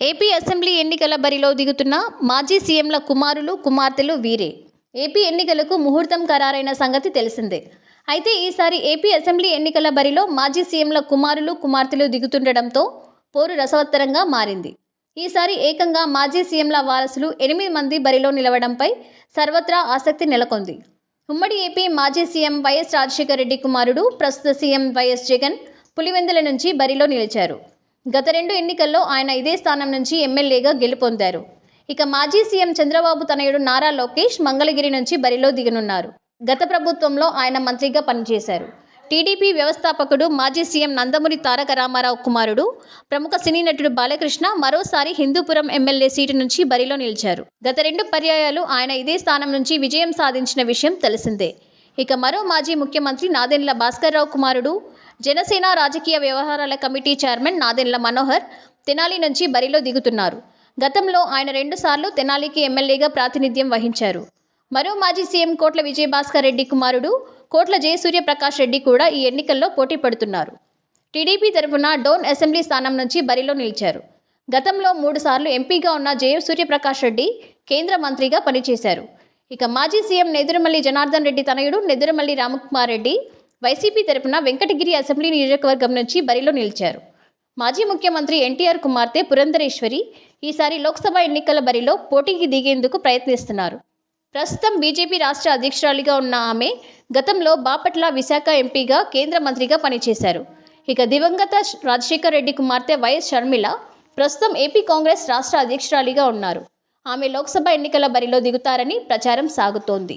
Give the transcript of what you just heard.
AP assembly ఎన్నికల బరిలో దిగుతున్న మాజీ సీఎంల కుమారులు కుమార్తెలు వీరే. ఏపీ ఎన్నికలకు ముహూర్తం ఖరారైన సంగతి తెలిసిందే. అయితే ఈసారి ఏపీ అసెంబ్లీ ఎన్నికల బరిలో మాజీ సీఎంల కుమారులు కుమార్తెలు దిగుతుండటంతో పోరు రసవత్తరంగా మారింది. ఈసారి ఏకంగా మాజీ సీఎంల వారసులు ఎనిమిది మంది బరిలో నిలవడంపై సర్వత్రా ఆసక్తి నెలకొంది. ఉమ్మడి ఏపీ మాజీ సీఎం వైఎస్ రాజశేఖర రెడ్డి కుమారుడు ప్రస్తుత సీఎం వైఎస్ జగన్ పులివెందుల నుంచి బరిలో నిలిచారు. గత రెండు ఎన్నికల్లో ఆయన ఇదే స్థానం నుంచి ఎమ్మెల్యేగా గెలుపొందారు. ఇక మాజీ సీఎం చంద్రబాబు తనయుడు నారా లోకేష్ మంగళగిరి నుంచి బరిలో దిగనున్నారు. గత ప్రభుత్వంలో ఆయన మంత్రిగా పనిచేశారు. టీడీపీ వ్యవస్థాపకుడు మాజీ సీఎం నందమూరి తారక రామారావు కుమారుడు ప్రముఖ సినీ నటుడు బాలకృష్ణ మరోసారి హిందూపురం ఎమ్మెల్యే సీటు నుంచి బరిలో నిలిచారు. గత రెండు పర్యాయాలు ఆయన ఇదే స్థానం నుంచి విజయం సాధించిన విషయం తెలిసిందే. ఇక మరో మాజీ ముఖ్యమంత్రి నాదెండ్ల భాస్కర్రావు కుమారుడు జనసేన రాజకీయ వ్యవహారాల కమిటీ చైర్మన్ నాదెండ్ల మనోహర్ తెనాలి నుంచి బరిలో దిగుతున్నారు. గతంలో ఆయన రెండుసార్లు తెనాలికి ఎమ్మెల్యేగా ప్రాతినిధ్యం వహించారు. మరో మాజీ సీఎం కోట్ల విజయభాస్కర్ రెడ్డి కుమారుడు కోట్ల జయసూర్యప్రకాష్ రెడ్డి కూడా ఈ ఎన్నికల్లో పోటీ పడుతున్నారు. టీడీపీ తరఫున డోన్ అసెంబ్లీ స్థానం నుంచి బరిలో నిలిచారు. గతంలో మూడుసార్లు ఎంపీగా ఉన్న జయసూర్యప్రకాష్ రెడ్డి కేంద్ర మంత్రిగా పనిచేశారు. ఇక మాజీ సీఎం నెదురుమల్లి జనార్దన్ రెడ్డి తనయుడు నెదురుమల్లి రామకుమార్ రెడ్డి వైసీపీ తరపున వెంకటగిరి అసెంబ్లీ నియోజకవర్గం నుంచి బరిలో నిలిచారు. మాజీ ముఖ్యమంత్రి ఎన్టీఆర్ కుమార్తె పురంధరేశ్వరి ఈసారి లోక్సభ ఎన్నికల బరిలో పోటీకి దిగేందుకు ప్రయత్నిస్తున్నారు. ప్రస్తుతం బీజేపీ రాష్ట్ర అధ్యక్షురాలిగా ఉన్న ఆమె గతంలో బాపట్ల విశాఖ ఎంపీగా కేంద్ర మంత్రిగా పనిచేశారు. ఇక దివంగత రాజశేఖర్ రెడ్డి కుమార్తె వైఎస్ షర్మిల ప్రస్తుతం ఏపీ కాంగ్రెస్ రాష్ట్ర అధ్యక్షురాలిగా ఉన్నారు. ఆమె లోక్సభ ఎన్నికల బరిలో దిగుతారని ప్రచారం సాగుతోంది.